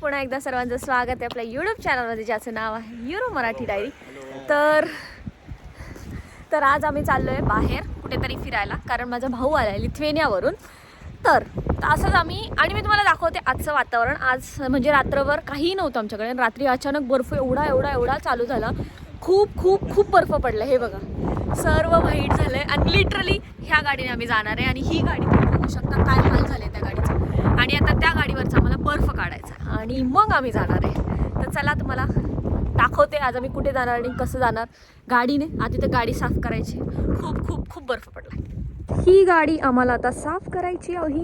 पुन्हा एकदा सर्वांचं स्वागत आहे आपल्या यूट्यूब चॅनलमध्ये ज्याचं नाव आहे युरो मराठी डायरी तर तर आज आम्ही चाललो आहे बाहेर कुठेतरी फिरायला कारण माझा भाऊ आला आहे लिथवेनियावरून. तर असंच आम्ही आणि मी तुम्हाला दाखवते आजचं वातावरण. आज म्हणजे रात्रभर काहीही नव्हतं आमच्याकडे आणि रात्री अचानक बर्फ एवढा एवढा एवढा चालू झाला. खूप खूप खूप बर्फ पडला हे बघा. सर्व व्हाईट झालं आहे आणि लिटरली ह्या गाडीने आम्ही जाणार आहे आणि ही गाडी तुम्ही बघू शकता काय हाल झाले त्या गाडीचं. आणि आता त्या गाडीवरचा आम्हाला बर्फ काढायचा आणि मग आम्ही जाणार आहे. तर चला तुम्हाला दाखवते आज आम्ही कुठे जाणार आणि कसं जाणार. गाडीने आधी तर गाडी साफ करायची. खूप खूप खूप बर्फ पडला ही गाडी आम्हाला आता साफ करायची आहे.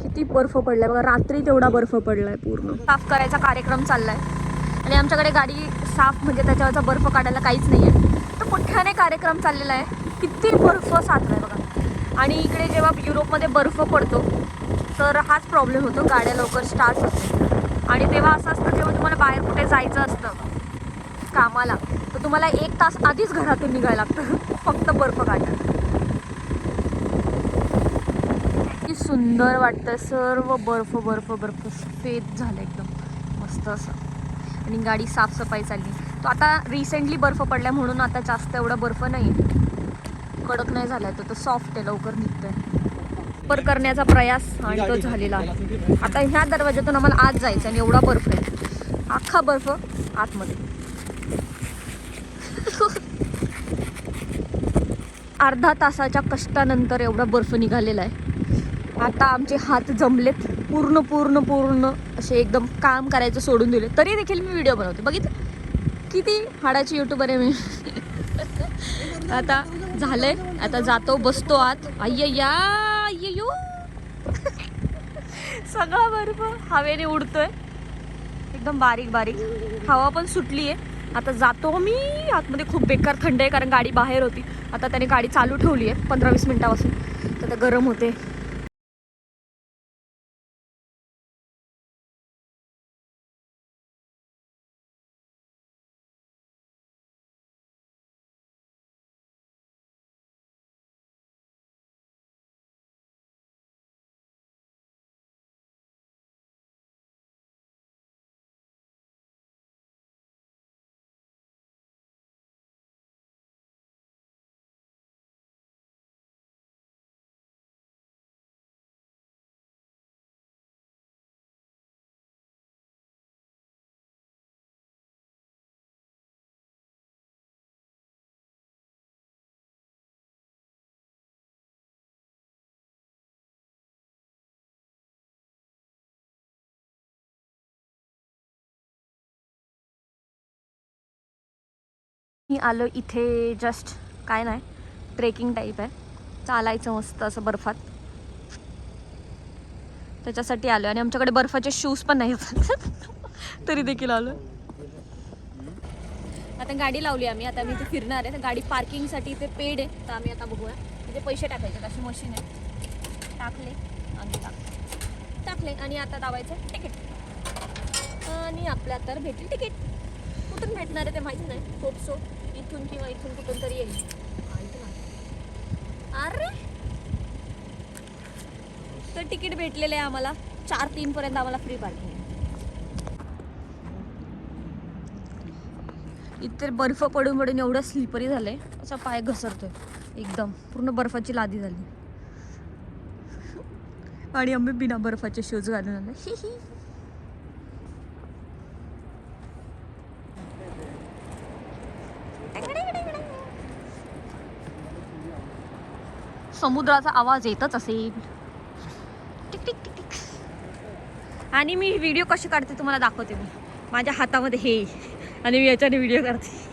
किती बर्फ पडलाय. बघा रात्री तेवढा बर्फ पडलाय पूर्ण. साफ करायचा कार्यक्रम चाललाय. आणि आमच्याकडे गाडी साफ म्हणजे त्याच्यावरचा बर्फ काढायला काहीच नाही आहे तर मोठ्याने कार्यक्रम चाललेला आहे. किती बर्फ साचलाय बघा. आणि इकडे जेव्हा युरोपमध्ये बर्फ पडतो तर हाच प्रॉब्लेम होतो. गाड्या लवकर स्टार्ट होत आणि तेव्हा असं असतं जेव्हा तुम्हाला बाहेर कुठे जायचं असतं कामाला तर तुम्हाला एक तास आधीच घरातून निघायला लागतं. फक्त बर्फ काढायला किती सुंदर वाटतं सर्व बर्फ बर्फ बर्फ. सफेद झालं एकदम. मस्त असं. आणि गाडी साफसफाई चालली. तो आता रिसेंटली बर्फ पडला म्हणून आता जास्त एवढा बर्फ नाही कडक नाही झालाय तो सॉफ्ट आहे लवकर निघतोय. पर करण्याचा प्रयास आणि तो झालेला आहे. आता ह्या दरवाज्यातून आम्हाला आत जायचं आणि एवढा बर्फ आहे. अख्खा बर्फ आतमध्ये. अर्धा तासाच्या कष्टानंतर एवढा बर्फ निघालेला आहे. आता आमचे हात जमलेत. पूर्ण पूर्ण पूर्ण असे एकदम काम करायचं सोडून दिले. तरी देखील मी व्हिडिओ बनवते. बघितलं? किती हाडाची युट्यूबर आहे मी. आता झालंय. आता जातो बसतो आत. अय्या अय्यो सगळा बर्फ हवेने उडतोय. एकदम बारीक बारीक. हवा पण सुटली आहे आता जातो मी. आतमध्ये खूप बेकार थंड आहे कारण गाडी बाहेर होती. आता त्याने गाडी चालू ठेवली आहे पंधरा वीस मिनिटापासून. तर गरम होते. मी आलो इथे जस्ट काय नाही ट्रेकिंग टाईप आहे. चालायचं मस्त असं बर्फात. त्याच्यासाठी आलो आणि आमच्याकडे बर्फाचे शूज पण नाही तरी देखील आलो आता गाडी लावली आम्ही. आता मी इथे फिरणार आहे. तर गाडी पार्किंगसाठी इथे पेड आहे. तर आम्ही आता बघूया. तिथे पैसे टाकायचे. अशी मशीन आहे. टाकले. आणि टाक टाकले. आणि आता दावायचं तिकीट आणि आपल्या तर भेटेल तिकीट कुठून भेटणार आहे ते माहीत नाही. होप सो इथून किंवा इथून कुठून तरी येईल. अरे! तर तिकीट भेटलेलं आहे आम्हाला. चार तीन पर्यंत आम्हाला फ्री पार्किंग इतर इथे बर्फ पडून पडून एवढं स्लिपरी झालंय. असा पाय घसरतोय. एकदम. पूर्ण बर्फाची लादी झाली. आणि आम्ही बिना बर्फाचे शूज घालून आलो समुद्राचा आवाज येतच असेल. Tick tick tick tick. आणि मी व्हिडिओ कशी काढते तुम्हाला दाखवते मी. माझ्या हातामध्ये हे. आणि मी याच्याने व्हिडिओ करते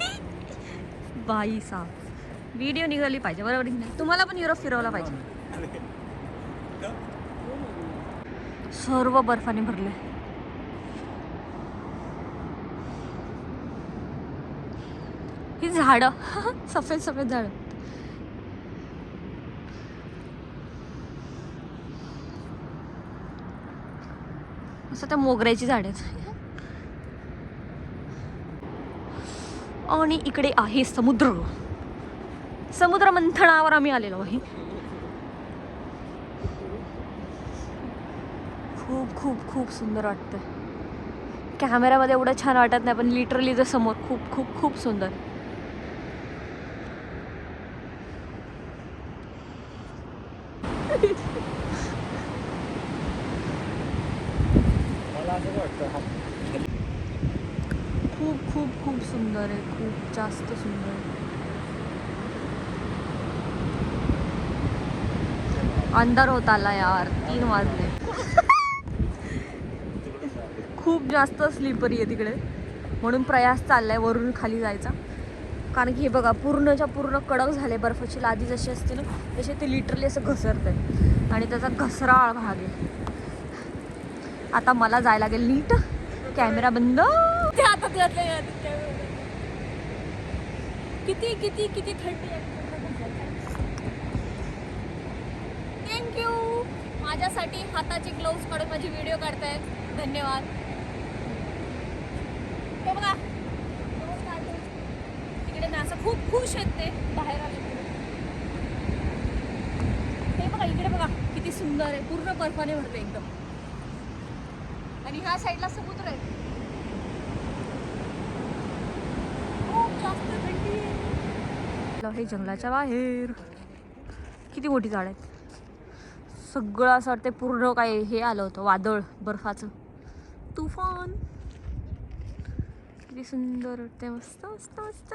बाई सा व्हिडिओ निघाली पाहिजे बरोबर नाही? तुम्हाला पण युरोप फिरवला पाहिजे. सर्व बर्फाने भरले. ही झाडं. सफेद सफेद झाडं. असं त्या मोगऱ्याची झाड आहेत. आणि इकडे आहे समुद्र. समुद्र मंथनावर आम्ही आलेलो आहे. खूप खूप खूप सुंदर वाटतं कॅमेऱ्यामध्ये एवढं छान वाटत नाही पण लिटरली जर समोर खूप खूप खूप सुंदर. वाटतं खूप खूप खूप सुंदर आहे. खूप जास्त सुंदर आहे. अंधार होत आला यार. तीन वाजले. खूप जास्त स्लीपरी आहे तिकडे. म्हणून प्रयास चाललाय वरून खाली जायचा. कारण की हे बघा पूर्णच्या पूर्ण कडक झाले बर्फाची लादी जशी असते ना तशी ते लिटरली असं घसरत आहे आणि त्याचा घसराळ भाग आहे. आता मला जायला लागेल नीट. कॅमेरा बंद. ते आता किती किती किती थंडी आहे. थँक्यू माझ्यासाठी हाताचे ग्लोव्स काढून माझी व्हिडिओ काढतायत. धन्यवाद. हे बघा. तिकडे ना असं खूप खुश आहेत ते. बाहेर आले हे बघा इकडे बघा किती सुंदर आहे. पूर्ण बर्फाने भरते एकदम. आणि ह्या साईडला समुद्र आहे. खूप जास्त थंडी आहे. हे जंगलाच्या बाहेर. किती मोठी झाड आहेत. सगळं असं वाटतं पूर्ण काय हे आलं होतं वादळ बर्फाचं. तुफान. किती सुंदर वाटते मस्त मस्त मस्त.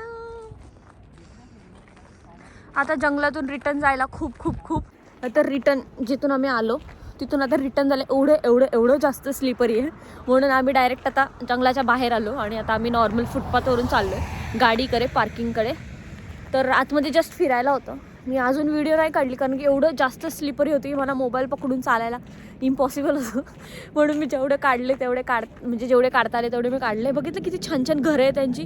आता जंगलातून रिटर्न जायला खूप खूप खूप. तर रिटर्न जिथून आम्ही आलो तिथून आता रिटर्न झालं. एवढं एवढं एवढं जास्त स्लीपरी आहे. म्हणून आम्ही डायरेक्ट आता जंगलाच्या बाहेर आलो आणि आता आम्ही नॉर्मल फुटपाथवरून चाललो आहे गाडीकडे पार्किंगकडे तर आतमध्ये जस्ट फिरायला होतं. मी अजून व्हिडिओ नाही काढली कारण की एवढं जास्त स्लिपरी होती. मला मोबाईल पकडून चालायला इम्पॉसिबल होतं. म्हणून मी जेवढे काढले तेवढे काढ म्हणजे जेवढे काढता आले तेवढे मी काढले. बघितलं किती छान छान घरं आहे त्यांची.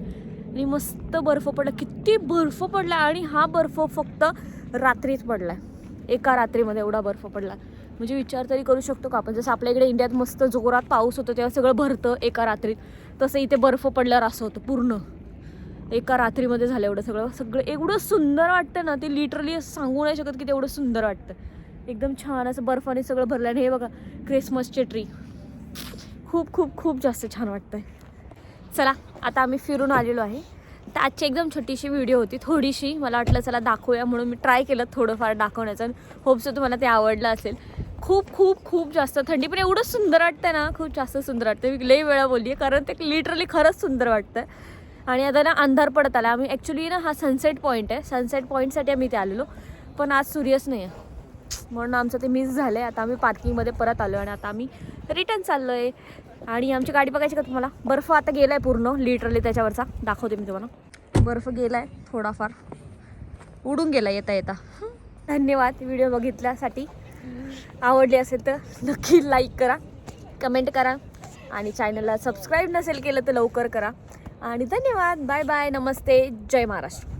आणि मस्त बर्फ पडला. किती बर्फ पडला आणि हा बर्फ फक्त रात्रीच पडला एका रात्रीमध्ये एवढा बर्फ पडला. म्हणजे विचार तरी करू शकतो का आपण? जसं आपल्या इकडे इंडियात मस्त जोरात पाऊस होतो तेव्हा सगळं भरतं एका रात्रीत. तसं इथे बर्फ पडल्यावर असं होतं पूर्ण. एका रात्रीमध्ये झालं एवढं सगळं. सगळं एवढं सुंदर वाटतं ना ते लिटरली सांगू नाही शकत की तेवढं सुंदर वाटतं. एकदम छान असं बर्फाने सगळं भरलं आणि हे बघा क्रिसमसचे ट्री खूप खूप खूप जास्त छान वाटतंय. चला आता आम्ही फिरून आलेलो आहे. तर आजची एकदम छोटीशी व्हिडिओ होती थोडीशी. मला वाटलं चला दाखवूया म्हणून मी ट्राय केलं थोडंफार दाखवण्याचं. आणि होपसो तुम्हाला ते आवडलं असेल. खूप खूप खूप जास्त थंडी. पण एवढं सुंदर वाटतं ना खूप जास्त सुंदर वाटतं मी लई वेळा बोलली आहे कारण ते लिटरली खरंच सुंदर वाटतं आणि आता ना अंधार पडत आला आम्ही ॲक्च्युली ना हा सनसेट पॉईंट आहे. सनसेट पॉईंटसाठी आम्ही इथे आलेलो. पण आज सूर्यच नाही आहे म्हणून आमचं ते मिस झालं आहे आता आम्ही पार्किंगमध्ये परत आलो आणि आता आम्ही रिटर्न चाललो आहे आणि आमची गाडी बघायची का तुम्हाला? बर्फ आता गेला आहे पूर्ण लिटरली त्याच्यावरचा. दाखवते मी तुम्हाला. बर्फ गेला आहे थोडाफार. उडून गेला येता येता. धन्यवाद व्हिडिओ बघितल्यासाठी. आवडली असेल तर नक्की लाईक करा कमेंट करा आणि चॅनलला सबस्क्राईब नसेल केलं तर लवकर करा. आणि धन्यवाद. Bye bye namaste. जय महाराष्ट्र.